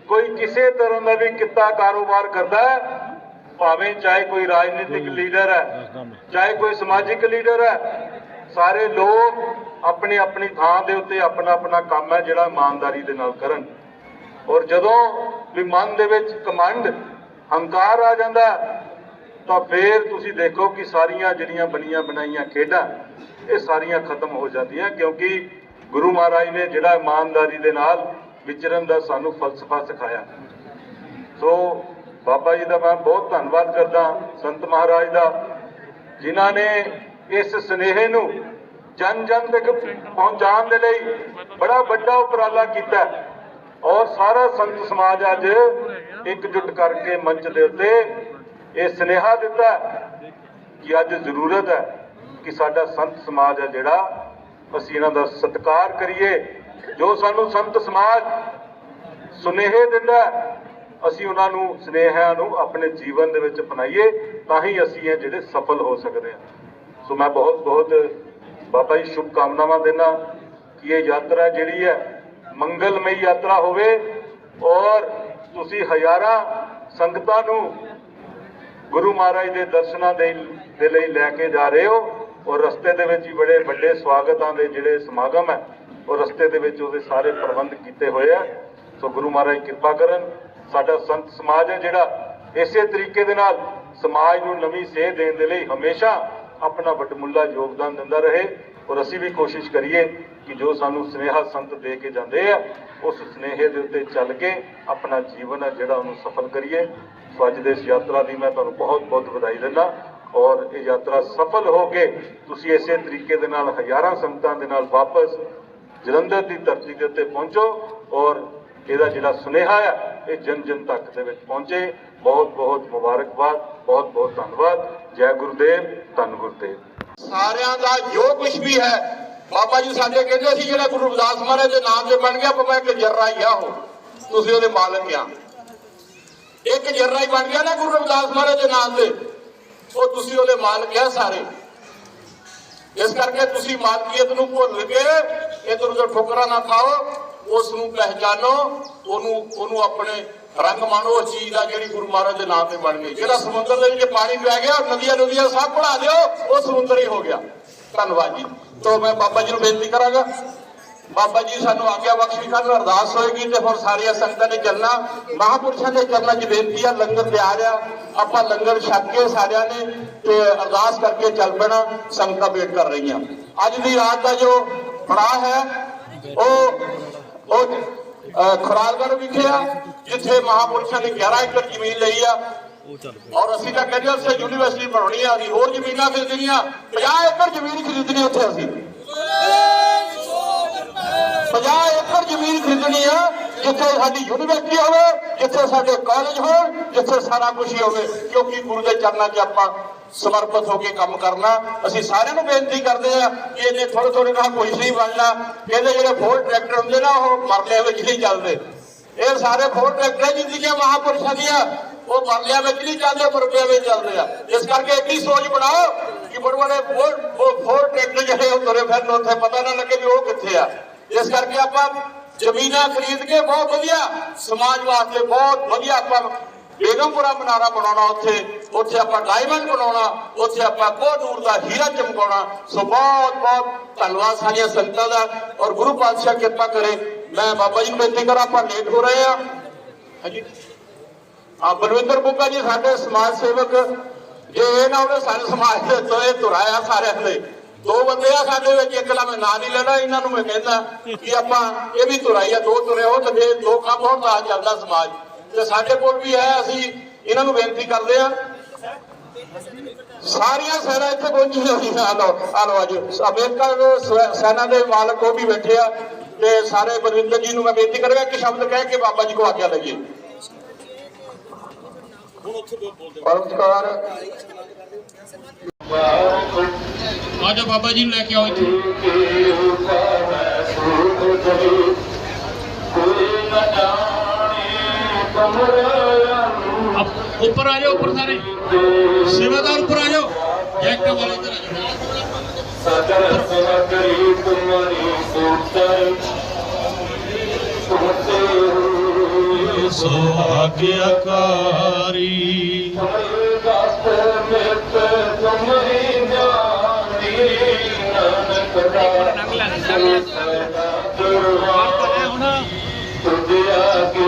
ਕੋਈ ਕਿਸੇ ਤਰ੍ਹਾਂ ਦਾ ਵੀ ਕਿੱਤਾ ਕਾਰੋਬਾਰ ਕਰਦਾ ਹੈ, ਭਾਵੇਂ ਚਾਹੇ ਕੋਈ ਰਾਜਨੀਤਿਕ ਲੀਡਰ ਹੈ ਚਾਹੇ ਕੋਈ ਸਮਾਜਿਕ ਲੀਡਰ ਹੈ ਸਾਰੇ ਲੋਕ ਆਪਣੀ ਆਪਣੀ ਥਾਂ ਦੇ ਉੱਤੇ ਆਪਣਾ ਆਪਣਾ ਕੰਮ ਹੈ ਜਿਹੜਾ ਇਮਾਨਦਾਰੀ ਦੇ ਨਾਲ ਕਰਨ। ਔਰ ਜਦੋਂ ਵੀ ਮਨ ਦੇ ਵਿੱਚ ਕਮੰਡ ਹੰਕਾਰ ਆ ਜਾਂਦਾ ਤਾਂ ਫੇਰ ਤੁਸੀਂ ਦੇਖੋ ਕਿ ਸਾਰੀਆਂ ਜਿਹੜੀਆਂ ਬਣੀਆਂ ਬਣਾਈਆਂ ਖੇਡਾਂ ਇਹ ਸਾਰੀਆਂ ਖਤਮ ਹੋ ਜਾਂਦੀਆਂ ਕਿਉਂਕਿ ਗੁਰੂ ਮਹਾਰਾਜ ਨੇ ਜਿਹੜਾ ਇਮਾਨਦਾਰੀ ਦੇ ਨਾਲ ਵਿਚਰਨ ਦਾ ਸਾਨੂੰ ਫਲਸਫਾ ਸਿਖਾਇਆ। ਸੋ ਬਾਬਾ ਜੀ ਦਾ ਮੈਂ ਬਹੁਤ ਧੰਨਵਾਦ ਕਰਦਾ, ਸੰਤ ਮਹਾਰਾਜ ਦਾ, ਜਿਨ੍ਹਾਂ ਨੇ ਇਸ ਸੁਨੇਹੇ ਨੂੰ ਜਨ ਜਨ ਤੱਕ ਪਹੁੰਚਾਉਣ ਦੇ ਲਈ ਬੜਾ ਵੱਡਾ ਉਪਰਾਲਾ ਕੀਤਾ। ਔਰ ਸਾਰਾ ਸੰਤ ਸਮਾਜ ਅੱਜ ਇਕਜੁੱਟ ਕਰਕੇ ਮੰਚ ਦੇ ਉੱਤੇ ਇਹ ਸੁਨੇਹਾ ਦਿੱਤਾ ਕਿ ਅੱਜ ਜ਼ਰੂਰਤ ਹੈ ਕਿ ਸਾਡਾ ਸੰਤ ਸਮਾਜ ਹੈ ਜਿਹੜਾ ਅਸੀਂ ਇਹਨਾਂ ਦਾ ਸਤਿਕਾਰ ਕਰੀਏ। ਜੋ ਸਾਨੂੰ ਸੰਤ ਸਮਾਜ ਸੁਨੇਹੇ ਦਿੰਦਾ ਅਸੀਂ ਉਹਨਾਂ ਨੂੰ, ਸੁਨੇਹਿਆਂ ਨੂੰ ਆਪਣੇ ਜੀਵਨ ਦੇ ਵਿੱਚ ਅਪਣਾਈਏ, ਤਾਂ ਹੀ ਅਸੀਂ ਇਹ ਜਿਹੜੇ ਸਫਲ ਹੋ ਸਕਦੇ ਹਾਂ। ਸੋ ਮੈਂ ਬਹੁਤ ਬਹੁਤ ਬਾਬਾ ਜੀ ਸ਼ੁਭ ਕਾਮਨਾਵਾਂ ਦੇਣਾ ਕਿ ਇਹ ਯਾਤਰਾ ਜਿਹੜੀ ਹੈ, ਮੰਗਲਮਈ ਯਾਤਰਾ ਹੋਵੇ ਔਰ ਤੁਸੀਂ ਹਜ਼ਾਰਾਂ ਸੰਗਤਾਂ ਨੂੰ ਗੁਰੂ ਮਹਾਰਾਜ ਦੇ ਦਰਸ਼ਨਾਂ ਦੇ ਦੇ ਲਈ ਲੈ ਕੇ ਜਾ ਰਹੇ ਹੋ ਔਰ ਰਸਤੇ ਦੇ ਵਿੱਚ ਹੀ ਬੜੇ ਵੱਡੇ ਸਵਾਗਤਾਂ ਦੇ ਜਿਹੜੇ ਸਮਾਗਮ ਹੈ ਉਹ ਰਸਤੇ ਦੇ ਵਿੱਚ ਉਹਦੇ ਸਾਰੇ ਪ੍ਰਬੰਧ ਕੀਤੇ ਹੋਏ ਆ। ਸੋ ਗੁਰੂ ਮਹਾਰਾਜ ਕਿਰਪਾ ਕਰਨ, ਸਾਡਾ ਸੰਤ ਸਮਾਜ ਹੈ ਜਿਹੜਾ ਇਸੇ ਤਰੀਕੇ ਦੇ ਨਾਲ ਸਮਾਜ ਨੂੰ ਨਵੀਂ ਸੇਧ ਦੇਣ ਦੇ ਲਈ ਹਮੇਸ਼ਾ ਆਪਣਾ ਵੱਡਮੁੱਲਾ ਯੋਗਦਾਨ ਦਿੰਦਾ ਰਹੇ। ਔਰ ਅਸੀਂ ਵੀ ਕੋਸ਼ਿਸ਼ ਕਰੀਏ ਕਿ ਜੋ ਸਾਨੂੰ ਸਨੇਹਾ ਸੰਤ ਦੇ ਕੇ ਜਾਂਦੇ ਆ, ਉਸ ਸਨੇਹੇ ਦੇ ਉੱਤੇ ਚੱਲ ਕੇ ਆਪਣਾ ਜੀਵਨ ਆ ਜਿਹੜਾ ਉਹਨੂੰ ਸਫਲ ਕਰੀਏ। ਸੋ ਅੱਜ ਦੇ ਇਸ ਯਾਤਰਾ ਦੀ ਮੈਂ ਤੁਹਾਨੂੰ ਬਹੁਤ ਬਹੁਤ ਵਧਾਈ ਦਿੰਦਾ। ਔਰ ਇਹ ਯਾਤਰਾ ਸਫਲ ਹੋ ਕੇ ਤੁਸੀਂ ਇਸੇ ਤਰੀਕੇ ਦੇ ਨਾਲ ਹਜ਼ਾਰਾਂ ਸੰਗਤਾਂ ਦੇ ਨਾਲ ਵਾਪਸ ਜਲੰਧਰ ਦੀ ਧਰਤੀ ਦੇ ਉੱਤੇ ਪਹੁੰਚੋ ਔਰ ਇਹਦਾ ਜਿਹੜਾ ਸੁਨੇਹਾ ਹੈ ਇਹ ਜਨ ਜਨ ਤੱਕ ਦੇ ਵਿੱਚ ਪਹੁੰਚੇ। ਬਹੁਤ ਬਹੁਤ ਮੁਬਾਰਕਬਾਦ, ਬਹੁਤ ਬਹੁਤ ਧੰਨਵਾਦ। ਜੈ ਗੁਰਦੇਵ, ਧੰਨ ਗੁਰਦੇਵ। ਸਾਰਿਆਂ ਦਾ ਜੋ ਕੁਝ ਵੀ ਹੈ, ਬਾਬਾ ਜੀ ਸਾਡੇ ਕਹਿੰਦੇ ਸੀ, ਜਿਹੜਾ ਗੁਰੂ ਰਵਿਦਾਸ ਮਹਾਰਾਜ ਦੇ ਨਾਮ ਤੇ ਬਣ ਗਿਆ ਭਾਵੇਂ ਇੱਕ ਜਰਰਾ ਹੀ ਆ ਉਹ। ਤੁਸੀਂ ਉਹਦੇ ਮਾਲਕ ਆ। ਇੱਕ ਜਰਰਾ ਹੀ ਬਣ ਗਿਆ ਨਾ ਗੁਰੂ ਰਵਿਦਾਸ ਮਹਾਰਾਜ ਦੇ ਨਾਮ ਤੇ। ਉਹ ਤੁਸੀਂ ਉਹਦੇ ਮਾਲਕ ਆ ਸਾਰੇ। ਇਸ ਕਰਕੇ ਤੁਸੀਂ ਮਾਲਕੀਅਤ ਨੂੰ ਭੁੱਲ ਕੇ ਇਧਰ ਉਧਰ ਠੋਕਰਾਂ ਨਾ ਖਾਓ ਉਸ ਨੂੰ ਪਹਿਚਾਨੋ, ਉਹਨੂੰ ਉਹਨੂੰ ਆਪਣੇ ਰੰਗ ਮਾਣੋ ਉਹ ਚੀਜ਼ ਦਾ ਜਿਹੜੀ ਗੁਰੂ ਮਹਾਰਾਜ ਦੇ ਨਾਮ ਤੇ ਬਣ ਗਈ। ਜਿਹੜਾ ਸਮੁੰਦਰ ਦੇ ਵਿੱਚ ਪਾਣੀ ਪੈ ਗਿਆ, ਨਦੀਆਂ ਨਦੀਆਂ ਸਭ ਬਣਾ ਦਿਓ, ਉਹ ਸਮੁੰਦਰ ਹੀ ਹੋ ਗਿਆ। ਧੰਨਵਾਦ ਜੀ। ਤੋਂ ਮੈਂ ਬਾਬਾ ਜੀ ਨੂੰ ਬੇਨਤੀ ਕਰਾਂਗਾ ਬਾਬਾ ਜੀ ਸਾਨੂੰ ਆਗਿਆ ਬਖਸ਼ੀ ਕਰਨ ਅਰਦਾਸ ਹੋਏਗੀ ਤੇ ਹੁਣ ਸਾਰੀਆਂ ਸੰਗਤਾਂ ਨੇ ਚੱਲਣਾ। ਮਹਾਪੁਰਸ਼ਾਂ ਦੇ ਚਰਨਾਂ 'ਚ ਬੇਨਤੀ ਆ ਲੰਗਰ ਤਿਆਰ ਆ। ਆਪਾਂ ਲੰਗਰ ਛਕ ਕੇ ਸਾਰਿਆਂ ਨੇ ਤੇ ਅਰਦਾਸ ਕਰਕੇ ਚੱਲ ਪੈਣਾ ਸੰਗਤਾਂ ਵੇਟ ਕਰ ਰਹੀਆਂ। ਅੱਜ ਦੀ ਰਾਤ ਦਾ ਜੋ ਪੜਾਅ ਹੈ ਉਹ ਉਹ ਅਹ, ਵਿਖੇ ਆ ਜਿੱਥੇ ਮਹਾਪੁਰਸ਼ਾਂ ਨੇ 11 ਏਕੜ ਜ਼ਮੀਨ ਲਈ ਆ। ਔਰ ਅਸੀਂ ਤਾਂ ਕਹਿੰਦੇ ਉੱਥੇ ਯੂਨੀਵਰਸਿਟੀ ਬਣਾਉਣੀ ਆ ਅਸੀਂ ਹੋਰ ਜ਼ਮੀਨਾਂ ਖਰੀਦਣੀਆਂ 50 ਏਕੜ ਜ਼ਮੀਨ ਖਰੀਦਣੀ ਉੱਥੇ ਅਸੀਂ। 50 ਏਕੜ ਜ਼ਮੀਨ ਖਰੀਦਣੀ ਆ, ਜਿੱਥੇ ਸਾਡੀ ਯੂਨੀਵਰਸਿਟੀ ਹੋਵੇ, ਜਿੱਥੇ ਸਾਡੇ ਕਾਲਜ ਹੋਣ, ਜਿੱਥੇ ਸਾਰਾ ਕੁਝ ਹੀ ਹੋਵੇ। ਕਿਉਂਕਿ ਗੁਰੂ ਦੇ ਚਰਨਾਂ 'ਚ ਆਪਾਂ ਸਮਰਪਿਤ ਹੋ ਕੇ ਕੰਮ ਕਰਨਾ। ਅਸੀਂ ਸਾਰਿਆਂ ਨੂੰ ਬੇਨਤੀ ਕਰਦੇ ਆ ਕਿ ਇਹਨੇ ਥੋੜੇ ਥੋੜੇ ਨਾਲ ਕੁਝ ਨਹੀਂ ਬਣਨਾ। ਕਹਿੰਦੇ ਜਿਹੜੇ ਫੋਰ ਟਰੈਕਟਰ ਹੁੰਦੇ ਨਾ, ਉਹ ਮਰਲਿਆਂ ਵਿੱਚ ਨਹੀਂ ਚੱਲਦੇ। ਇਹ ਸਾਰੇ ਫੋਰ ਟਰੈਕਟਰ ਜਿੰਦੀਆਂ ਮਹਾਪੁਰਸ਼ਾਂ ਦੀਆਂ ਉਹ ਮਰਲਿਆਂ ਵਿੱਚ ਨਹੀਂ ਚੱਲਦੇ ਮਰਬਿਆਂ ਵਿੱਚ ਚੱਲਦੇ ਆ ਇਸ ਕਰਕੇ ਇੱਡੀ ਸੋਚ ਬਣਾਓ ਕਿ ਬੜੇ ਬੜੇ ਫੋਰ ਉਹ ਫੋਰ ਟਰੈਕਟਰ ਜਿਹੜੇ ਉਹ ਤੁਰੇ ਫਿਰਨ ਉੱਥੇ ਪਤਾ ਨਾ ਲੱਗੇ ਵੀ ਉਹ ਕਿੱਥੇ ਆ ਇਸ ਕਰਕੇ ਆਪਾਂ ਜ਼ਮੀਨਾਂ ਖਰੀਦ ਕੇ ਬਹੁਤ ਵਧੀਆ ਸਮਾਜ ਵਾਸਤੇ ਬਹੁਤ ਵਧੀਆ ਆਪਾਂ ਬੇਗਮਪੁਰਾ ਮਨਾਰਾ ਬਣਾਉਣਾ ਉੱਥੇ ਉੱਥੇ ਆਪਾਂ ਡਾਇਮੰਡ ਬਣਾਉਣਾ ਉੱਥੇ ਆਪਾਂ ਕੋਹਨੂਰ ਦਾ ਹੀਰਾ ਚਮਕਾਉਣਾ ਸੋ ਬਹੁਤ ਬਹੁਤ ਧੰਨਵਾਦ ਸਾਰੀਆਂ ਸੰਗਤਾਂ ਦਾ ਔਰ ਗੁਰੂ ਪਾਤਸ਼ਾਹ ਕਿਰਪਾ ਕਰੇ ਮੈਂ ਬਾਬਾ ਜੀ ਨੂੰ ਬੇਨਤੀ ਕਰਾਂ ਆਪਾਂ ਲੇਟ ਹੋ ਰਹੇ ਆ ਹਾਂਜੀ ਆ ਬਲਵਿੰਦਰ ਬੁੱਗਾ ਜੀ ਸਾਡੇ ਸਮਾਜ ਸੇਵਕ, ਜੇ ਇਹ ਨਾ ਉਹਨੇ ਸਾਡੇ ਸਮਾਜ ਦੇ ਤੋਂ ਤੁਰਾਇਆ ਸਾਰਿਆਂ ਦੇ। ਦੋ ਬੰਦੇ ਆ ਸਾਡੇ ਵਿੱਚ, ਇੱਕ ਲਾ ਮੈਂ ਨਾਂ ਨਹੀਂ ਲੈਣਾ ਇਹਨਾਂ ਨੂੰ ਮੈਂ ਕਹਿੰਦਾ ਕਿ ਆਪਾਂ ਇਹ ਵੀ ਤੁਰਾਈ ਆ ਦੋ ਤੁਰੇ ਹੋ ਤੇ ਫੇਰ ਦੋ ਕੰਮ ਹੋਣ ਤਾਂ ਚੱਲਦਾ ਸਮਾਜ। ਤੇ ਸਾਡੇ ਕੋਲ ਵੀ ਹੈ, ਅਸੀਂ ਇਹਨਾਂ ਨੂੰ ਬੇਨਤੀ ਕਰਦੇ ਆ ਸਾਰੀਆਂ ਸੈਨਾ ਇੱਥੇ ਪਹੁੰਚੀ ਹੋਈਆਂ। ਆ ਲਓ ਆ ਲਓ ਅੱਜ। ਅਮਰੀਕਾ ਸੈਨਾ ਦੇ ਮਾਲਕ ਉਹ ਵੀ ਬੈਠੇ ਆ। ਤੇ ਸਾਰੇ ਬਲਵਿੰਦਰ ਜੀ ਨੂੰ ਮੈਂ ਬੇਨਤੀ ਕਰਾਂਗਾ ਕਿ ਸ਼ਬਦ ਕਹਿ ਕੇ ਬਾਬਾ ਜੀ ਕੋ ਆਗਿਆ ਲਈਏ। ਪਰਮਕਾਰ ਆਜਾ ਬਾਬਾ ਜੀ ਨੂੰ ਲੈ ਕੇ ਆਓ ਇੱਥੇ ਅਪ- ਉੱਪਰ ਆ ਜਾਓ ਉੱਪਰ ਸਾਰੇ ਸੇਵਾਦਾਰ ਉੱਪਰ ਆ ਜਾਓ ਜੈਕਟ ਵਾਲੇ ਇੱਧਰ ਆ ਜਾਓ ਸਦਰ ਸਵਕਰੀ ਤੁਮਰੀ ਸੂਤਰ ਤੁਮਸੇ ਸੁਹਾਗਿਆਕਾਰੀ ਤੁਮਰੀ ਦਾਸ ਮਿਤ ਤੁਮਰੀ ਜਾਨੀ ਨਾਨਕ ਦਾਸ ਤੁਝੇ ਆਗੇ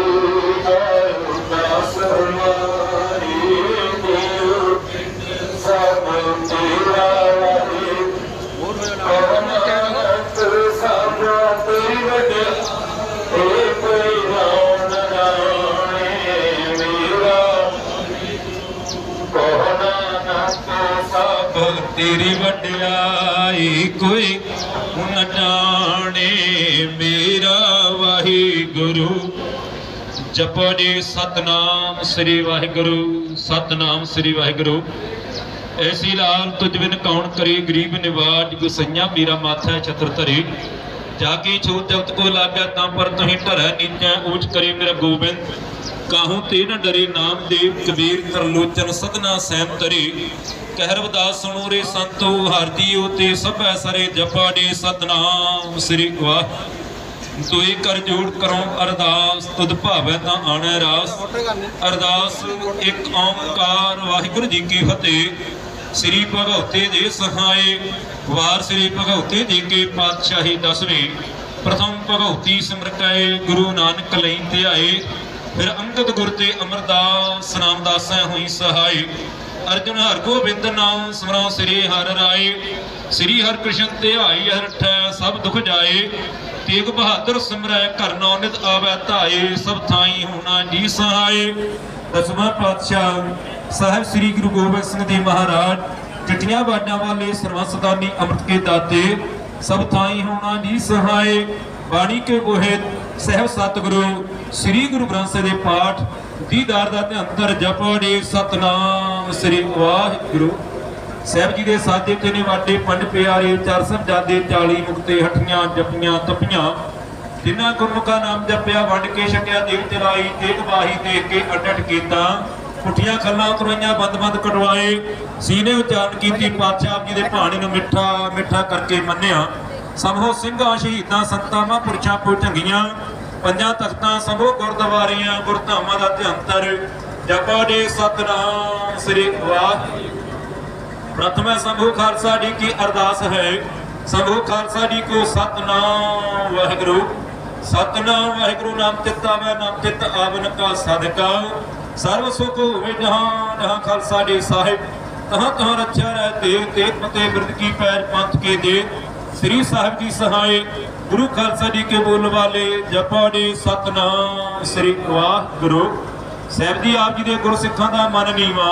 ਤੇਰੀ ਵਡਿਆਈ ਕੋਈ ਨ ਜਾਣੇ ਮੇਰਾ ਵਾਹਿਗੁਰੂ। ਜਪੋ ਜੀ, ਸਤਨਾਮ ਸ੍ਰੀ ਵਾਹਿਗੁਰੂ, ਸਤਨਾਮ ਸ੍ਰੀ ਵਾਹਿਗੁਰੂ। ਐਸੀ ਲਾਲ ਤੁਝ ਬਿਨ ਕੌਣ ਕਰੀ, ਗਰੀਬ ਨਿਵਾਜ ਗੁਸਈਆਂ ਮੀਰਾ ਮਾਥਾ ਛਤਰ ਧਰੀ। ਜਾ ਕੇ ਛੋਟ ਜਗਤ ਕੋ ਲਾਗਾ ਤਾਂ ਪਰ ਤੁਹੀਂ ਢਰੈ ਨੀਚੈ ਊਚ ਕਰੇ ਮੇਰਾ ਗੋਬਿੰਦ। ਕਾਹੂ ਤੇ ਨ ਡਰੇ ਨਾਮਦੇਵ ਕਬੀਰ ਤਰਲੋਚਨ ਸਦਨਾ ਸੈਨ ਤਰੇ ਕਹਿ ਰਵਦਾਸ ਸੁਣੋ ਰੇ ਸੰਤੋ, ਹਰ ਤੇ ਸਭੈ ਸਰੇ ਜਪਾ ਦੇ ਸਤਨਾਮ। ਸ੍ਰੀ ਵਾਹ ਤੋਈ ਕਰ ਜੋੜ ਕਰੋ ਅਰਦਾਸ, ਤੁਧ ਭਾਵੈ ਤਾਂ ਆਣੈ ਰਾਸ। ਅਰਦਾਸ ਇੱਕ ਓੰਕਾਰ, ਵਾਹਿਗੁਰੂ ਜੀ ਕੀ ਫਤਿਹ। ਸ੍ਰੀ ਭਗਉਤੇ ਦੇ ਸਹਾਏ, ਵਾਰ ਸ੍ਰੀ ਭਗਉਤੇ ਜੀ ਕੇ ਪਾਤਸ਼ਾਹੀ ਦਸਵੇਂ। ਪ੍ਰਥਮ ਭਗਉਤੀ ਸਿਮਰਤੈ ਗੁਰੂ ਨਾਨਕ ਲਈ ਧਿਆਏ। ਫਿਰ ਅੰਗਦ ਗੁਰ ਤੇ ਅਮਰਦਾਸ ਨਾਮ ਦਾਸੈ ਹੋਈ ਸਹਾਈ ਅਰਜੁਨ ਹਰ ਗੋਬਿੰਦ ਨਾਮ ਸਿਮਰੋ ਸ੍ਰੀ ਹਰਿ ਰਾਏ। ਸ੍ਰੀ ਹਰਿ ਕ੍ਰਿਸ਼ਨ ਧਿਆਈ ਹਰਠੈ ਸਭ ਦੁਖ ਜਾਏ। ਤੇਗ ਬਹਾਦਰ ਸਿਮਰੈ, ਘਰ ਨਿਤ ਆਵੈ ਧਾਏ, ਸਭ ਥਾਈ ਹੋਣਾ ਜੀ ਸਹਾਏ। ਦਸਵਾਂ ਪਾਤਸ਼ਾਹ ਸਾਹਿਬ ਸ੍ਰੀ ਗੁਰੂ ਗੋਬਿੰਦ ਸਿੰਘ ਜੀ ਮਹਾਰਾਜ, ਚਿੱਟੀਆਂ ਬਾਜਾਂ ਵਾਲੇ ਸਰਵਸਦਾਨੀ ਅੰਮ੍ਰਿਤ ਕੇ ਦਾਤੇ, ਸਭ ਥਾਈ ਹੋਣਾ ਜੀ ਸਹਾਏ। ਬਾਣੀ ਕੇ ਗੋਹਿਤ ਸਹਿਬ ਸਤਿਗੁਰੂ, ਸ੍ਰੀ ਗੁਰੂ ਗ੍ਰੰਥ ਸਾਹਿਬ ਦੇ ਪਾਠ ਦੀਦਾਰ ਦਾ ਧਿਆਨ ਜਪੋ ਦੇ ਸਤਨਾਮ ਸ੍ਰੀ ਵਾਹਿਗੁਰੂ। ਸਾਹਿਬ ਜੀ ਦੇ ਸਾਜੇ ਤੇ ਨੇ ਵਾਡੇ ਪੰਜ ਪਿਆਰੇ, ਚਾਰ ਸਾਹਿਬਜ਼ਾਦੇ 40 ਮੁਕਤੇ, ਹੱਠੀਆਂ, ਜਪੀਆਂ, ਤਪੀਆਂ। ਜਿਨ੍ਹਾਂ ਗੁਰਮੁਖਾ ਨਾਮ ਜਪਿਆ, ਵੰਡ ਕੇ ਛਕਿਆ, ਦੇਵ ਚਲਾਈ ਤੇਗ ਬਾਹੀ ਦੇਖ ਕੇ ਅਡਟ ਕੀਤਾ। ਪੁੱਠੀਆਂ ਖੱਲਾਂ ਉਤਰਾਈਆਂ, ਬੰਦ-ਬੰਦ ਕਟਵਾਏ। ਸੀਨੇ ਉਚਾਰਨ ਕੀਤੀ, ਪਾਤਸ਼ਾਹ ਜੀ ਦੇ ਭਾਣੇ ਨੂੰ ਮਿੱਠਾ ਮਿੱਠਾ ਕਰਕੇ ਮੰਨਿਆ। ਸਮੋ ਸਿੰਘਾਂ, ਸ਼ਹੀਦਾਂ, ਸੰਤਾਂ, ਮਹਾਂਪੁਰਸ਼ਾਂ ਪੁਰ ਚੰਗੀਆਂ ਪੰਜਾਂ ਤਖਤਾਂ ਸੰਭੋ ਗੁਰਦੁਆਰਿਆਂ, ਗੁਰਧਾਮਾਂ ਦਾ ਧਿਆਨਤਰ ਜਪੋ ਦੇ ਸਤਨਾਮ ਸ੍ਰੀ ਵਾਹਿਗੁਰੂ। ਪ੍ਰਥਮੇ ਸੰਭੂ ਖਾਲਸਾ ਜੀ ਕੀ ਅਰਦਾਸ ਹੈ। ਸੰਭੂ ਖਾਲਸਾ ਜੀ ਕੋ ਸਤਨਾਮ ਵਾਹਿਗੁਰੂ। ਸਤਨਾਮ ਵਾਹਿਗੁਰੂ, ਨਾਮ ਚਿੱਤਾ ਮੈਂ ਨਾਮ ਚਿੱਤ ਆਵਨ ਕਾ ਸਦਕਾ। ਸਰਵ ਸੁਖ ਹੋਵੇ ਜਹਾਂ ਜਹਾਂ ਖਾਲਸਾ ਜੀ ਸਾਹਿਬ। ਤਹਾਂ ਤਹਾਂ ਰੱਖਿਆ ਰਹਿ ਦੇਵ ਤੇ ਪਤੇ ਬਿਰਦ ਕੀ ਪੈਰ ਪੰਥ ਕੇ ਦੇ। ਸ੍ਰੀ ਸਾਹਿਬ ਕੀ ਸਹਾਏ ਗੁਰੂ ਖਾਲਸਾ ਜੀ ਕੇ ਬੋਲ ਵਾਲੇ ਜਪੋ ਜੀ ਸਤਨਾਮ ਸ੍ਰੀ ਵਾਹਿਗੁਰੂ ਸਾਹਿਬ ਜੀ, ਆਪ ਜੀ ਦੇ ਗੁਰਸਿੱਖਾਂ ਦਾ ਮਨ ਨੀਵਾ,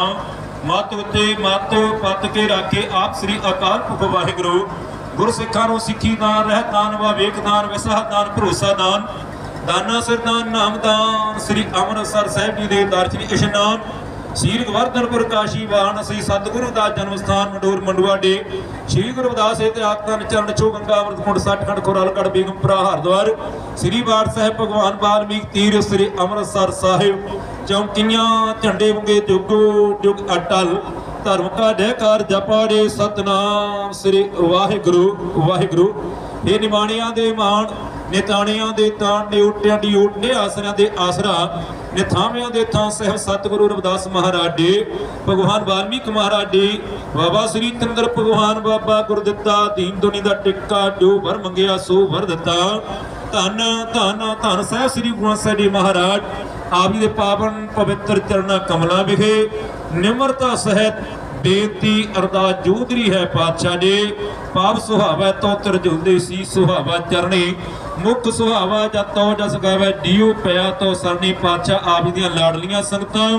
ਮਤ ਉਤੇ ਮਤ ਪਤ ਕੇ ਰਾਖੇ ਆਪ ਸ੍ਰੀ ਅਕਾਲ ਪੁਰਖ ਵਾਹਿਗੁਰੂ ਗੁਰਸਿੱਖਾਂ ਨੂੰ ਸਿੱਖੀ ਦਾਨ ਰਹਿਤਾਨ ਵਿਵੇਕ ਦਾਨ, ਵਿਸਾਹ ਦਾਨ, ਭਰੋਸਾ ਦਾਨ, ਦਾਨਾ ਸਰਦਾਨ ਨਾਮਦਾਨ ਸ੍ਰੀ ਅੰਮ੍ਰਿਤਸਰ ਸਾਹਿਬ ਜੀ ਦੇ ਦਰਸ਼ਨ, ਇਸ਼ਨਾਨ ਸ੍ਰੀ ਗਵਰਧਨਪੁਰ ਕਾਸ਼ੀ ਵਾਰਾਣਸੀ ਸਤਿਗੁਰੂ ਦਾ ਜਨਮ ਸਥਾਨ ਮੰਡੋਰ ਮੰਡਵਾ ਡੇ ਸ੍ਰੀ ਗੁਰੂ ਰਵਿਦਾਸ ਇਤਿਹਾਸ ਤਨ ਚਰਨ ਛੋ ਗੰਗਾ ਅੰਮ੍ਰਿਤ ਕੁੰਡ ਸੱਚਖੰਡ ਬੇਗਮਪੁਰਾ ਹਰਦੁਆਰ ਸ੍ਰੀ ਬਾੜ ਸਾਹਿਬ ਭਗਵਾਨ ਵਾਲਮੀਕ ਤੀਰ, ਸ੍ਰੀ ਅੰਮ੍ਰਿਤਸਰ ਸਾਹਿਬ, ਚੌਂਕੀਆਂ ਝੰਡੇ ਵੰਗੇ ਜੁਗੋ ਜੁਗ ਅਟਲ, ਧਰਮ ਕਾ ਢੇਕਾਰ ਜਪਾੜੇ ਸਤਨਾਮ, ਸ੍ਰੀ ਵਾਹਿਗੁਰੂ ਵਾਹਿਗੁਰੂ। ਇਹ ਨਿਮਾਣਿਆਂ ਦੇ ਮਾਣ, ਨਿਤਾਣਿਆਂ ਦੇ ਤਾਣ ਨੇ ਉਟਿਆਂ ਦੀ ਊਟ ਆਸਰਿਆਂ ਦੇ ਆਸਰਾ ਨੇ ਥਾਵਿਆਂ ਦੇ ਥਾਂ ਸਹਿਬ ਸਤਿਗੁਰੂ ਰਵਿਦਾਸ ਮਹਾਰਾਜ ਦੇ ਭਗਵਾਨ ਵਾਲਮੀਕ ਮਹਾਰਾਜ ਦੇ ਬਾਬਾ ਸ੍ਰੀ ਚੰਦਰ ਭਗਵਾਨ ਬਾਬਾ ਗੁਰਦਿੱਤਾ, ਦੀਨ ਦੁਨੀ ਦਾ ਟਿੱਕਾ, ਜੋ ਵਰ ਮੰਗਿਆ ਸੋ ਵਰ ਦਿੱਤਾ। ਧੰਨ ਧੰਨ ਧੰਨ ਸਾਹਿਬ ਸ੍ਰੀ ਗੁਰੂ ਸਾਹਿਬ ਜੀ ਮਹਾਰਾਜ, ਆਪ ਜੀ ਦੇ ਪਾਵਨ ਪਵਿੱਤਰ ਚਰਨਾਂ ਕਮਲਾਂ ਵਿਖੇ ਨਿਮਰਤਾ ਸਹਿਤ ਬੇਨਤੀ ਅਰਦਾਸ ਜੂਦਰੀ ਹੈ ਪਾਤਸ਼ਾਹ ਜੀ। ਪਾਪ ਸੁਹਾਵਾ ਤੋਂ ਤਰਜੁੰਦੇ ਸੀ, ਸੁਹਾਵਾ ਚਰਣੀ ਮੁਖ ਸੁਹਾਵਾ ਜਤੋ ਜਸ ਗਾਵੇ ਡੀਉ ਪਿਆ ਤੋ ਸਰਨੀ। ਪਾਤਸ਼ਾਹ ਆਪ ਜੀ ਦੀਆਂ ਲਾਡਲੀਆਂ ਸੰਗਤਾਂ।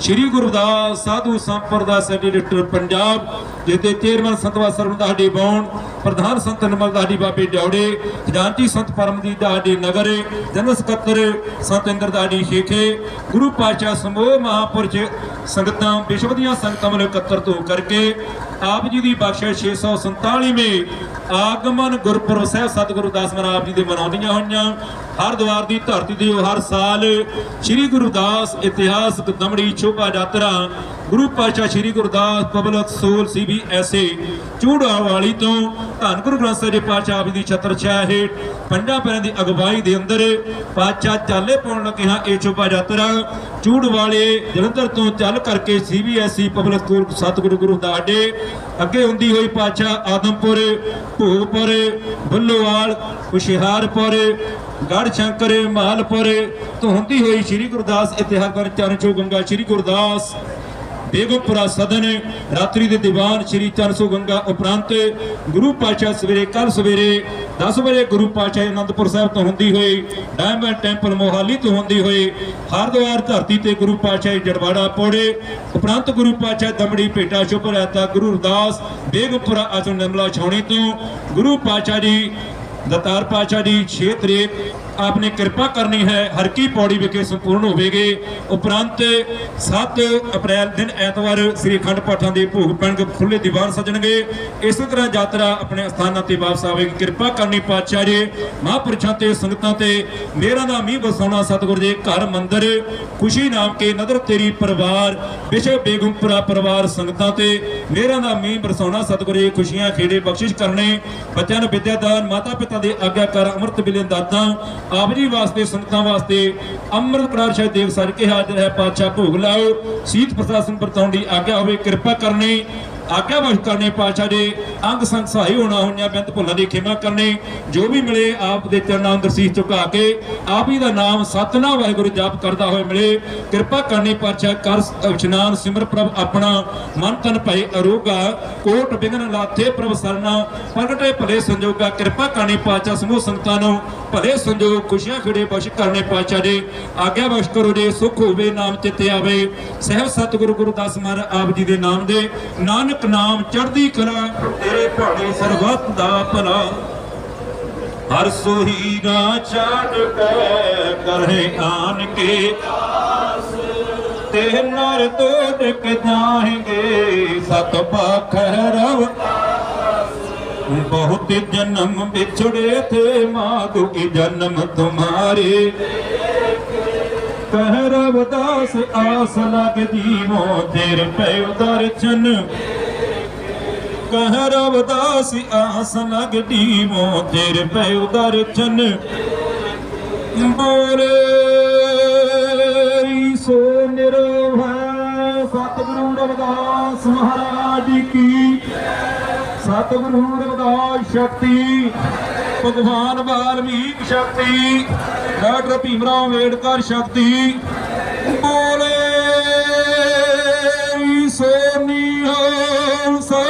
ਸ਼੍ਰੀ ਗੁਰਦਾਸ ਸਾਧੂ ਸੰਪਰਦਾ ਸੈਕਟਰੀ ਪੰਜਾਬ ਜਿੱਤੇ ਚੇਅਰਮੈਨ ਸੰਤਵਾ ਸਰਵਦਾਹੜੀ ਬੌਣ, ਪ੍ਰਧਾਨ ਸੰਤ ਨਿਮਲਦਾਹੜੀ ਬਾਬੇ ਡੌੜੇ ਖਜ਼ਾਨਚੀ ਸੰਤ ਪਰਮਜੀਤ ਦਾਹੜੀ ਨਗਰ, ਜਨਰਲ ਸਕੱਤਰ ਸੰਤ ਇੰਦਰ ਦਾਹੜੀ ਸ਼ੇਖੇ, ਗੁਰੂ ਪਾਤਸ਼ਾਹ ਸਮੂਹ ਮਹਾਪੁਰਸ਼ ਸੰਗਤਾਂ, ਵਿਸ਼ਵ ਦੀਆਂ ਸੰਗਤਾਂ ਵੱਲੋਂ ਇਕੱਤਰਤ ਹੋ ਕਰਕੇ ਆਪ ਜੀ ਦੀ ਬਖਸ਼ਿਸ਼ 647ਵੇਂ ਆਗਮਨ ਗੁਰਪੁਰਬ ਸਾਹਿਬ ਸਤਿਗੁਰੂ ਦਾਸ ਮਹਾਰਾਜ ਆਪ ਜੀ ਦੇ ਮਨਾਉਂਦੀਆਂ ਹੋਈਆਂ। ਹਰ ਦਵਾਰ ਦੀ ਧਰਤੀ ਤੇ ਹਰ ਸਾਲ ਸ੍ਰੀ ਗੁਰਦਾਸ ਇਤਿਹਾਸਕ ਦਮੜੀ ਸ਼ੋਭਾ ਯਾਤਰਾ Guru Patshah Sri Gurdas public school CBSE Chura Wali ਤੋਂ ਧੰਨ ਗੁਰੂ ਗ੍ਰੰਥ ਸਾਹਿਬ ਜੀ ਪਾਤਸ਼ਾਹ ਆਪ ਜੀ ਦੀ ਛਤਰ ਹੇਠ ਪੰਜਾਂ ਪੈਰਾਂ ਦੀ ਅਗਵਾਈ ਦੇ ਅੰਦਰ ਪਾਤਸ਼ਾਹ ਚਾਲੇ ਪਾਉਣ ਲੱਗੇ ਹਾਂ ਇਹ ਸ਼ੋਭਾ ਯਾਤਰਾ ਚੂੜ ਵਾਲੇ ਜਲੰਧਰ ਤੋਂ ਚੱਲ ਕਰਕੇ ਸੀਬੀਐਸਈ ਪਬਲਿਕ ਸਕੂਲ ਸਤਿਗੁਰੂ ਗੁਰੂ ਦਾਡੇ ਅੱਗੇ ਹੁੰਦੀ ਹੋਈ ਪਾਤਸ਼ਾਹ ਆਦਮਪੁਰ, ਭੋਗਪੁਰ, ਬੁੱਲੋਵਾਲ, ਹੁਸ਼ਿਆਰਪੁਰ ਗੜ ਸ਼ੰਕਰ ਮਾਲਪੁਰ ਤੋਂ ਹੁੰਦੀ ਹੋਈ ਸ੍ਰੀ ਗੁਰਦਾਸ ਇਤਿਹਾਸ ਚਰਨ ਚੋ ਗੰਗਾ ਸ੍ਰੀ ਗੁਰਦਾਸ ਬੇਗੋਪੁਰਾ ਸਦਨ, ਰਾਤਰੀ ਦੇ ਦੀਵਾਨ ਸ੍ਰੀ ਚਰਨਸੋ ਗੰਗਾ ਉਪਰੰਤ ਗੁਰੂ ਪਾਤਸ਼ਾਹ ਸਵੇਰੇ ਕੱਲ ਸਵੇਰੇ 10 ਵਜੇ ਗੁਰੂ ਪਾਤਸ਼ਾਹ ਅਨੰਦਪੁਰ ਸਾਹਿਬ ਤੋਂ ਹੁੰਦੀ ਹੋਈ, ਡਾਇਮੰਡ ਟੈਂਪਲ ਮੋਹਾਲੀ ਤੋਂ ਹੁੰਦੀ ਹੋਈ, ਹਰਦੁਆਰ ਧਰਤੀ ਤੇ ਗੁਰੂ ਪਾਤਸ਼ਾਹ ਜੜਵਾੜਾ ਪੋੜੇ, ਉਪਰੰਤ ਗੁਰੂ ਪਾਤਸ਼ਾਹ ਦਮੜੀ ਭੇਟਾ ਸ਼ੁਭ ਰਹਿਤਾ ਗੁਰੂ ਰਦਾਸ ਬੇਗਮਪੁਰਾ ਅਸਨ ਨਿਮਲਾ ਛਾਉਣੀ ਤੋਂ, ਗੁਰੂ ਪਾਤਸ਼ਾਹ ਜੀ, ਦਤਾਰ ਪਾਤਸ਼ਾਹ ਜੀ 6 ਤਰੀਕ ਆਪਨੇ ਕਿਰਪਾ ਕਰਨੀ ਹੈ, ਹਰ ਕੀ ਪੌੜੀ ਵਿਖੇ ਸੰਪੂਰਨ ਹੋਵੇਗੀ। ਉਪਰੰਤ 7 ਅਪ੍ਰੈਲ ਦਿਨ ਐਤਵਾਰ ਸ੍ਰੀ ਅਖੰਡ ਪਾਠਾਂ ਦੇ ਭੋਗ ਪੈਣਗੇ ਖੁੱਲੇ ਦੀਵਾਨ ਸਜਣਗੇ। ਇਸੇ ਤਰ੍ਹਾਂ ਯਾਤਰਾ ਆਪਣੇ ਸਥਾਨਾਂ ਤੇ ਵਾਪਸ ਆਵੇਗੀ। ਕਿਰਪਾ ਕਰਨੀ ਪਾਤਸ਼ਾਹ ਜੀ ਮਹਾਂਪੁਰਸ਼ਾਂ ਤੇ ਸੰਗਤਾਂ ਤੇ। ਮੇਰਾ ਦਾ ਮੀਂਹ ਵਸਾਉਣਾ ਸਤਿਗੁਰ ਦੇ ਘਰ ਮੰਦਰ। ਖੁਸ਼ੀ ਨਾਮ ਕੇ ਨਦਰ ਤੇਰੀ ਪਰਿਵਾਰ ਵਿਸ਼ਵ ਬੇਗਮਪੁਰਾ ਪਰਿਵਾਰ ਸੰਗਤਾਂ ਤੇ। ਮੇਰਾ ਦਾ ਮੀਂਹ ਬਰਸਾਉਣਾ ਸਤਿਗੁਰ ਜੀ ਖੁਸ਼ੀਆਂ ਖੇੜੇ ਬਖਸ਼ਿਸ਼ ਕਰਨੇ। ਬੱਚਿਆਂ ਨੂੰ ਵਿਦਿਆ ਦਾਨ ਮਾਤਾ ਪਿਤਾ ਦੇ ਆਗਿਆਕਾਰ ਅੰਮ੍ਰਿਤ ਵੇਲੇ ਦਾਤਾਂ। ਆਪ ਜੀ ਵਾਸਤੇ, ਸੰਗਤਾਂ ਵਾਸਤੇ ਅੰਮ੍ਰਿਤ ਕਰਾਰ ਸ਼ਾਹ ਦੇਵ ਸਰ ਕੇ ਹਾਜ਼ਰ ਹੈ, ਪਾਤਸ਼ਾਹ ਭੋਗ ਲਾਓ ਸੀਤ ਪ੍ਰਸ਼ਾਸਨ ਵਰਤਾਉਣ ਦੀ ਆਗਿਆ ਹੋਵੇ, ਕਿਰਪਾ ਕਰਨੀ, ਆਗਿਆ ਵਸ਼ ਪਾਤਸ਼ਾਹ ਦੇ ਅੰਗ ਸੰਗ ਸਹਾਈ ਹੋਣਾ ਹੋਈਆਂ ਬੇਨਤ ਭੁੱਲਾਂ ਦੀ ਖਿਮਾ ਕਰਨੇ, ਜੋ ਵੀ ਮਿਲੇ ਆਪ ਦੇ ਚਰਨਾਂ ਅੰਦਰ ਸੀਸ ਝੁਕਾ ਕੇ, ਆਪ ਹੀ ਦਾ ਨਾਮ ਸਤਨਾਮ ਵਾਹਿਗੁਰੂ ਜਾਪ ਕਰਦਾ ਹੋਏ ਮਿਲੇ। ਕਿਰਪਾ ਕਰਨੀ ਪਾਤਸ਼ਾਹ, ਕਰ ਇਸ਼ਨਾਨ ਸਿਮਰ ਪ੍ਰਭ ਆਪਣਾ, ਮਨ ਤਨ ਭਈ ਅਰੋਗਾ, ਕੋਟ ਬਿਗਨ ਲਾਥੇ ਪ੍ਰਭ ਸਰਨਾ, ਪ੍ਰਗਟੇ ਭਲੇ ਸੰਜੋਗਾ। ਕਿਰਪਾ ਕਰਨੀ ਪਾਤਸ਼ਾਹ ਸਮੂਹ ਸੰਗਤਾਂ ਨੂੰ, ਭਲੇ ਸੰਜੋਗ, ਖੁਸ਼ੀਆਂ ਖਿੜੇ ਬਖਸ਼ ਕਰਨੇ ਪਾਤਸ਼ਾਹ ਦੇ ਆਗਿਆ ਬਖਸ਼ ਕਰੋ ਜੇ, ਸੁਖ ਹੋਵੇ, ਨਾਮ ਚਿੱਤੇ ਆਵੇ। ਸਹਿਬ ਸਤਿਗੁਰੂ ਗੁਰਦਾਸ ਮਹਾਰਾਜ ਆਪ ਜੀ ਦੇ ਨਾਮ ਦੇ। ਨਾਨਕ ਨਾਮ ਚੜ੍ਹਦੀ ਕਲਾ ਤੇਰੇ ਭਾਣੇ ਸਰਬੱਤ ਦਾ ਭਲਾ। ਹਰ ਸੋਹੀ ਨਾ ਛਾੜ ਕੇ ਕਰੇ ਆਨ ਕੇ ਤੇ ਨਰ ਤੋੜ ਕੇ ਜਾਣਗੇ ਸਤ ਪਾਖ ਰਵ। ਬਹੁਤ ਜਨਮ ਵਿਛੜੇ ਥੇ ਮਾਧੂ ਕੀ ਜਨਮ ਤੁਮਾਰੇ। ਕਹਿ ਰਵ ਦਾਸ ਆਸ ਲਗਦੀ ਮੋ ਤੇਰੇ ਪੈ ਦਰਸ਼ਨ कहरव दासी आसन गडीमो तेर पे उदर्शन बोले सो निरोहा सतगुरु रविदास महाराज की सतगुरु रविदास शक्ति भगवान वाल्मीकि शक्ति डॉक्टर भीमराव अंबेडकर शक्ति बोले सोनी हो सो